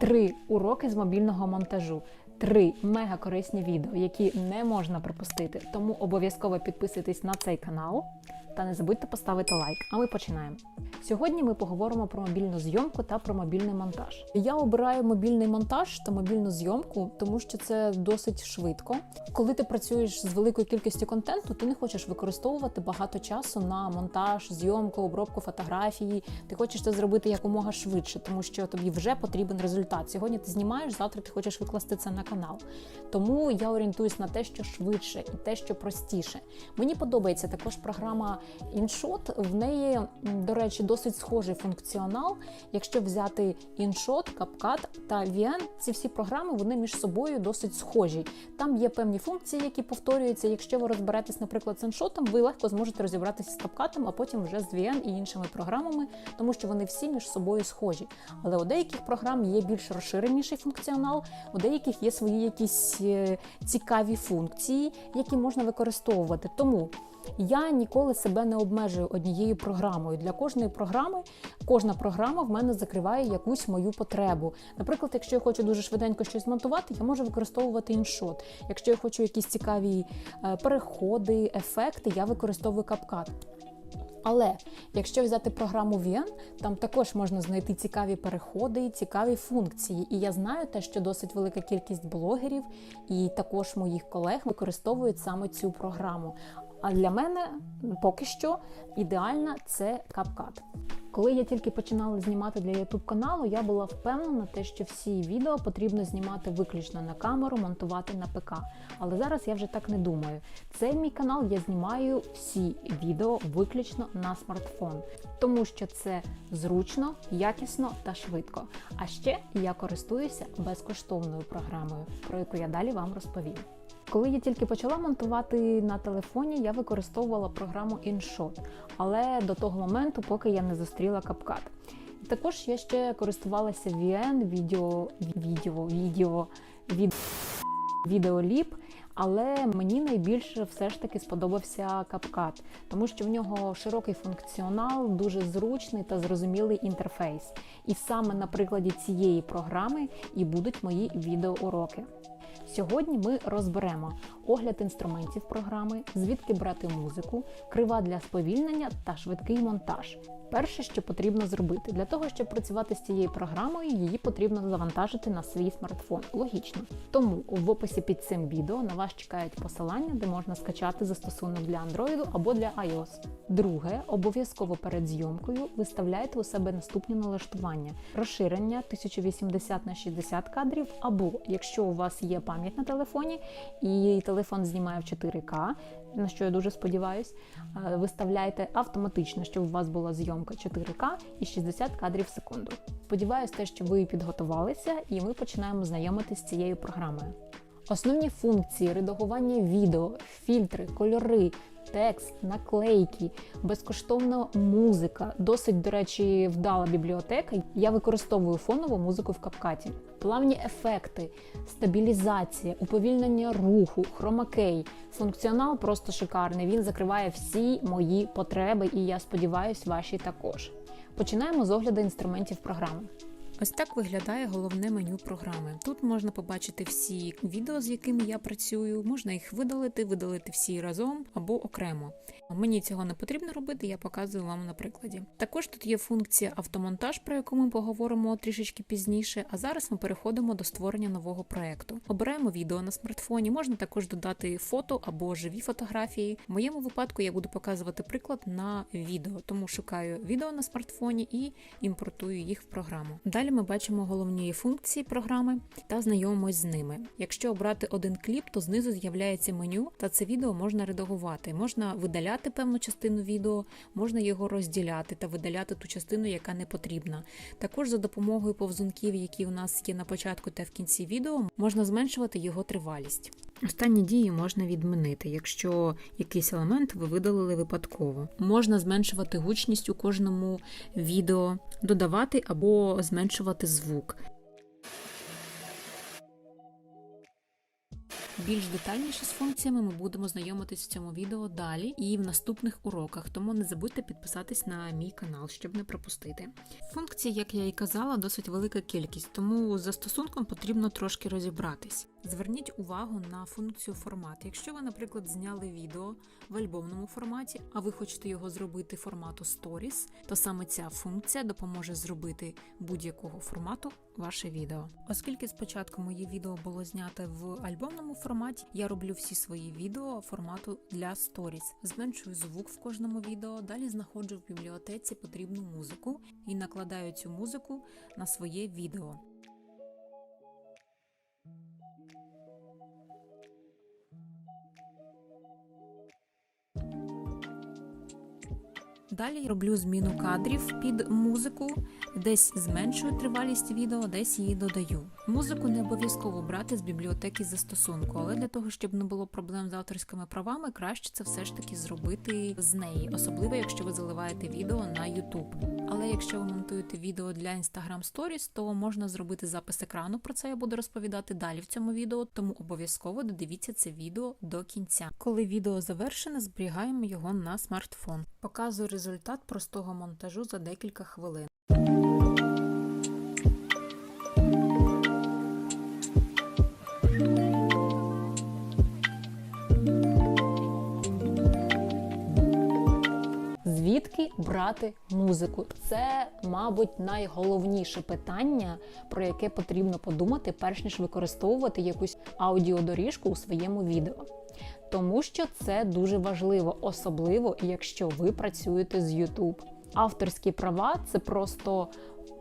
Три уроки з мобільного монтажу. Три мега корисні відео, які не можна пропустити. Тому обов'язково підписуйтесь на цей канал та не забудьте поставити лайк. А ми починаємо. Сьогодні ми поговоримо про мобільну зйомку та про мобільний монтаж. Я обираю мобільний монтаж та мобільну зйомку, тому що це досить швидко. Коли ти працюєш з великою кількістю контенту, ти не хочеш використовувати багато часу на монтаж, зйомку, обробку фотографії. Ти хочеш це зробити якомога швидше, тому що тобі вже потрібен результат. Сьогодні ти знімаєш, завтра ти хочеш викласти це на канал. Тому я орієнтуюсь на те, що швидше і те, що простіше. Мені подобається також програма InShot. В неї, до речі, досить схожий функціонал. Якщо взяти InShot, CapCut та VN, ці всі програми вони між собою досить схожі. Там є певні функції, які повторюються. Якщо ви розберетесь, наприклад, з InShot, ви легко зможете розібратися з CapCut, а потім вже з VN і іншими програмами, тому що вони всі між собою схожі. Але у деяких програм є більш розширеніший функціонал, у деяких є свої якісь е, цікаві функції, які можна використовувати. Тому я ніколи себе не обмежую однією програмою. Для кожної програми кожна програма в мене закриває якусь мою потребу. Наприклад, якщо я хочу дуже швиденько щось монтувати, я можу використовувати іншот. Якщо я хочу якісь цікаві е, переходи, ефекти, я використовую CapCut. Але якщо взяти програму VN, там також можна знайти цікаві переходи і цікаві функції. І я знаю те, що досить велика кількість блогерів і також моїх колег використовують саме цю програму. А для мене поки що ідеальна це CapCut. Коли я тільки починала знімати для YouTube каналу, я була впевнена, те, що всі відео потрібно знімати виключно на камеру, монтувати на ПК. Але зараз я вже так не думаю. Цей мій канал я знімаю всі відео виключно на смартфон, тому що це зручно, якісно та швидко. А ще я користуюся безкоштовною програмою, про яку я далі вам розповім. Коли я тільки почала монтувати на телефоні, я використовувала програму InShot, але до того моменту, поки я не зустріла CapCut. Також я ще користувалася VN, відео, відео, відео, від, відеоліп, але мені найбільше все ж таки сподобався CapCut, тому що в нього широкий функціонал, дуже зручний та зрозумілий інтерфейс. І саме на прикладі цієї програми і будуть мої відеоуроки. Сьогодні ми розберемо огляд інструментів програми, звідки брати музику, крива для сповільнення та швидкий монтаж. Перше, що потрібно зробити для того, щоб працювати з цією програмою, її потрібно завантажити на свій смартфон. Логічно. Тому в описі під цим відео на вас чекають посилання, де можна скачати застосунок для Android або для iOS. Друге, обов'язково перед зйомкою виставляєте у себе наступні налаштування: розширення 1080 на 60 кадрів, або якщо у вас є пам'ять на телефоні і телефон знімає в 4К, на що я дуже сподіваюсь, е, виставляйте автоматично, щоб у вас була зйомка 4К і 60 кадрів в секунду. Сподіваюсь, те, що ви підготувалися, і ми починаємо знайомитися з цією програмою. Основні функції редагування відео, фільтри, кольори, текст, наклейки, безкоштовна музика, досить, до речі, вдала бібліотека. Я використовую фонову музику в капкаті. Плавні ефекти, стабілізація, уповільнення руху, хромакей. Функціонал просто шикарний. Він закриває всі мої потреби, і я сподіваюся, ваші також. Починаємо з огляду інструментів програми. Ось так виглядає головне меню програми. Тут можна побачити всі відео, з якими я працюю. Можна їх видалити, видалити всі разом або окремо. Мені цього не потрібно робити, я показую вам на прикладі. Також тут є функція автомонтаж, про яку ми поговоримо трішечки пізніше. А зараз ми переходимо до створення нового проекту. Обираємо відео на смартфоні, можна також додати фото або живі фотографії. В моєму випадку я буду показувати приклад на відео, тому шукаю відео на смартфоні і імпортую їх в програму. Далі ми бачимо головні функції програми та знайомимось з ними. Якщо обрати один кліп, то знизу з'являється меню, та це відео можна редагувати. Можна видаляти певну частину відео, можна його розділяти та видаляти ту частину, яка не потрібна. Також за допомогою повзунків, які у нас є на початку та в кінці відео, можна зменшувати його тривалість. Останні дії можна відмінити, якщо якийсь елемент ви видалили випадково. Можна зменшувати гучність у кожному відео, додавати або зменшувати звук. Більш детальніше з функціями ми будемо знайомитись в цьому відео далі і в наступних уроках, тому не забудьте підписатись на мій канал, щоб не пропустити. Функцій, як я і казала, досить велика кількість, тому з застосунком потрібно трошки розібратись. Зверніть увагу на функцію формат. Якщо ви, наприклад, зняли відео в альбомному форматі, а ви хочете його зробити формату Stories, то саме ця функція допоможе зробити будь-якого формату ваше відео. Оскільки спочатку моє відео було знято в альбомному форматі, я роблю всі свої відео формату для сторіс. Зменшую звук в кожному відео, далі знаходжу в бібліотеці потрібну музику і накладаю цю музику на своє відео. Далі роблю зміну кадрів під музику, десь зменшую тривалість відео, десь її додаю. Музику не обов'язково брати з бібліотеки застосунку, але для того, щоб не було проблем з авторськими правами, краще це все ж таки зробити з неї, особливо якщо ви заливаєте відео на YouTube. Але якщо ви монтуєте відео для Instagram Stories, то можна зробити запис екрану. Про це я буду розповідати далі в цьому відео, тому обов'язково додивіться це відео до кінця. Коли відео завершене, зберігаємо його на смартфон. Показую результат простого монтажу за декілька хвилин. Звідки брати музику? Це, мабуть, найголовніше питання, про яке потрібно подумати, перш ніж використовувати якусь аудіодоріжку у своєму відео. Тому що це дуже важливо, особливо якщо ви працюєте з YouTube. Авторські права це просто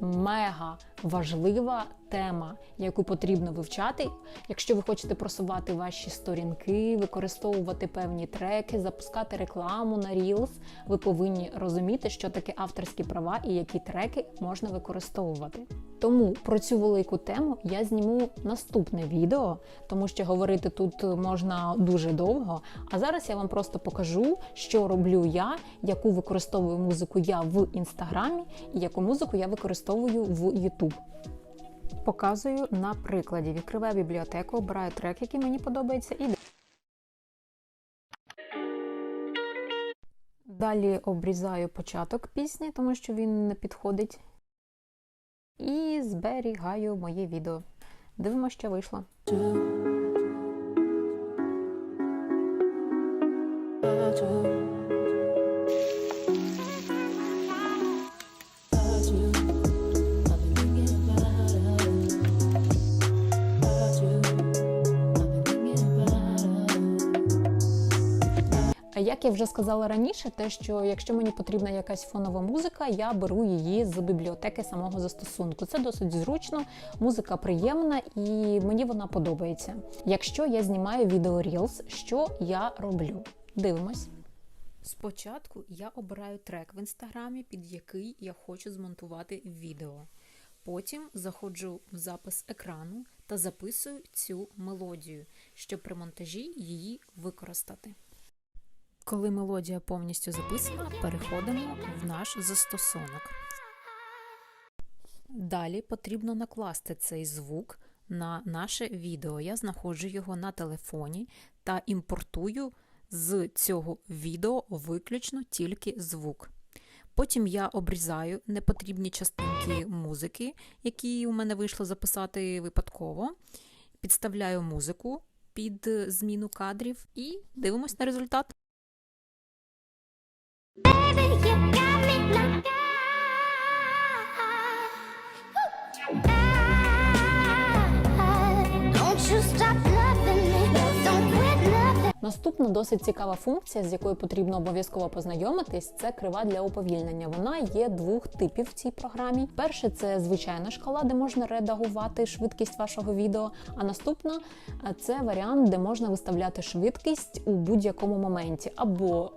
мега важлива тема, яку потрібно вивчати. Якщо ви хочете просувати ваші сторінки, використовувати певні треки, запускати рекламу на Reels, ви повинні розуміти, що таке авторські права і які треки можна використовувати. Тому про цю велику тему я зніму наступне відео, тому що говорити тут можна дуже довго. А зараз я вам просто покажу, що роблю я, яку використовую музику я в інстаграмі і яку музику я використовую в YouTube. Показую на прикладі. Відкриваю бібліотеку, обираю трек, який мені подобається, і далі обрізаю початок пісні, тому що він не підходить. І зберігаю моє відео. Дивимося, що вийшло. Як я вже сказала раніше, те, що якщо мені потрібна якась фонова музика, я беру її з бібліотеки самого застосунку. Це досить зручно, музика приємна і мені вона подобається. Якщо я знімаю відео Reels, що я роблю? Дивимось. Спочатку я обираю трек в інстаграмі, під який я хочу змонтувати відео. Потім заходжу в запис екрану та записую цю мелодію, щоб при монтажі її використати. Коли мелодія повністю записана, переходимо в наш застосунок. Далі потрібно накласти цей звук на наше відео. Я знаходжу його на телефоні та імпортую з цього відео виключно тільки звук. Потім я обрізаю непотрібні частинки музики, які у мене вийшло записати випадково. Підставляю музику під зміну кадрів і дивимось на результат. Наступна досить цікава функція, з якою потрібно обов'язково познайомитись, це крива для уповільнення. Вона є двох типів в цій програмі. Перше це звичайна шкала, де можна редагувати швидкість вашого відео. А наступна це варіант, де можна виставляти швидкість у будь-якому моменті, або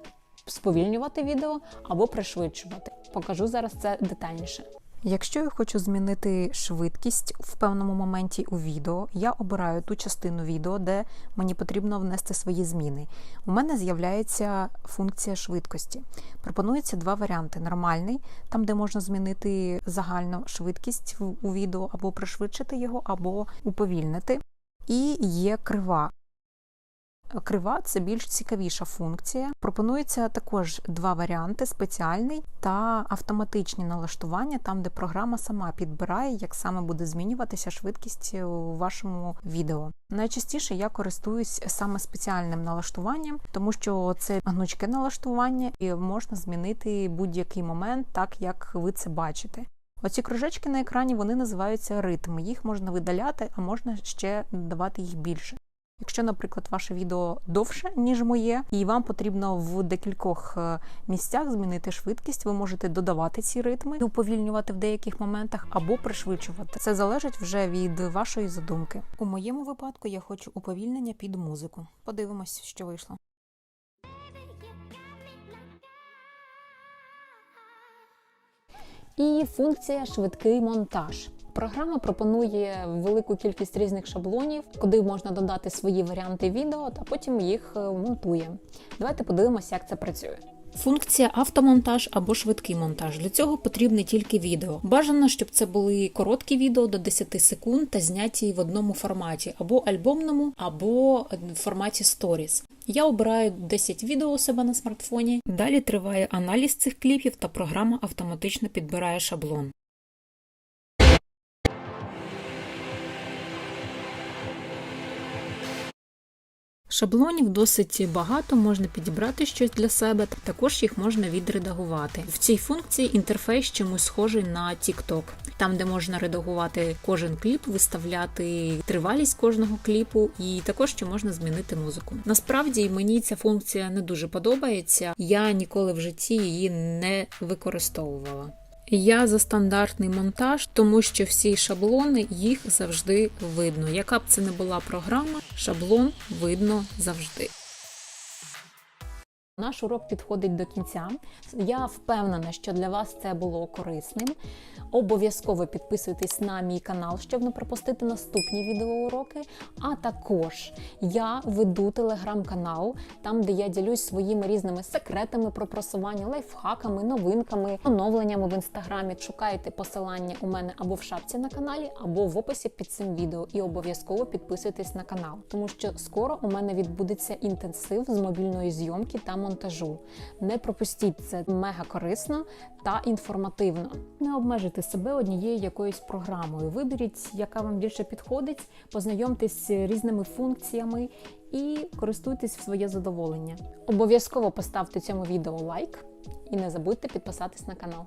сповільнювати відео, або пришвидшувати. Покажу зараз це детальніше. Якщо я хочу змінити швидкість в певному моменті у відео, я обираю ту частину відео, де мені потрібно внести свої зміни. У мене з'являється функція швидкості. Пропонується два варіанти: нормальний, там де можна змінити загальну швидкість у відео, або пришвидшити його, або уповільнити. І є крива. Крива це більш цікавіша функція. Пропонується також два варіанти: спеціальний та автоматичні налаштування, там де програма сама підбирає, як саме буде змінюватися швидкість у вашому відео. Найчастіше я користуюсь саме спеціальним налаштуванням, тому що це гнучке налаштування і можна змінити будь-який момент, так як ви це бачите. Оці кружечки на екрані вони називаються ритми. Їх можна видаляти, а можна ще додавати їх більше. Якщо, наприклад, ваше відео довше, ніж моє, і вам потрібно в декількох е, місцях змінити швидкість, ви можете додавати ці ритми, уповільнювати в деяких моментах або пришвидшувати. Це залежить вже від вашої задумки. У моєму випадку я хочу уповільнення під музику. Подивимось, що вийшло. І функція швидкий монтаж. Програма пропонує велику кількість різних шаблонів, куди можна додати свої варіанти відео та потім їх е, монтує. Давайте подивимося, як це працює. Функція автомонтаж або швидкий монтаж. Для цього потрібне тільки відео. Бажано, щоб це були короткі відео до 10 секунд та зняті в одному форматі, або альбомному, або в форматі Stories. Я обираю 10 відео у себе на смартфоні. Далі триває аналіз цих кліпів та програма автоматично підбирає шаблон. Шаблонів досить багато, можна підібрати щось для себе, також їх можна відредагувати. В цій функції інтерфейс чомусь схожий на TikTok, там де можна редагувати кожен кліп, виставляти тривалість кожного кліпу, і також ще можна змінити музику. Насправді мені ця функція не дуже подобається. Я ніколи в житті її не використовувала. Я за стандартний монтаж, тому що всі шаблони їх завжди видно. Яка б це не була програма, шаблон видно завжди. Наш урок підходить до кінця. Я впевнена, що для вас це було корисним. Обов'язково підписуйтесь на мій канал, щоб не пропустити наступні відеоуроки. А також я веду телеграм-канал, там де я ділюсь своїми різними секретами про просування, лайфхаками, новинками, оновленнями в інстаграмі. Шукайте посилання у мене або в шапці на каналі, або в описі під цим відео. І обов'язково підписуйтесь на канал, тому що скоро у мене відбудеться інтенсив з мобільної зйомки та монтажу. Не пропустіть це мега корисно та інформативно. Не обмежуйте себе однією якоюсь програмою. Виберіть, яка вам більше підходить, познайомтесь з різними функціями і користуйтесь в своє задоволення. Обов'язково поставте цьому відео лайк і не забудьте підписатись на канал.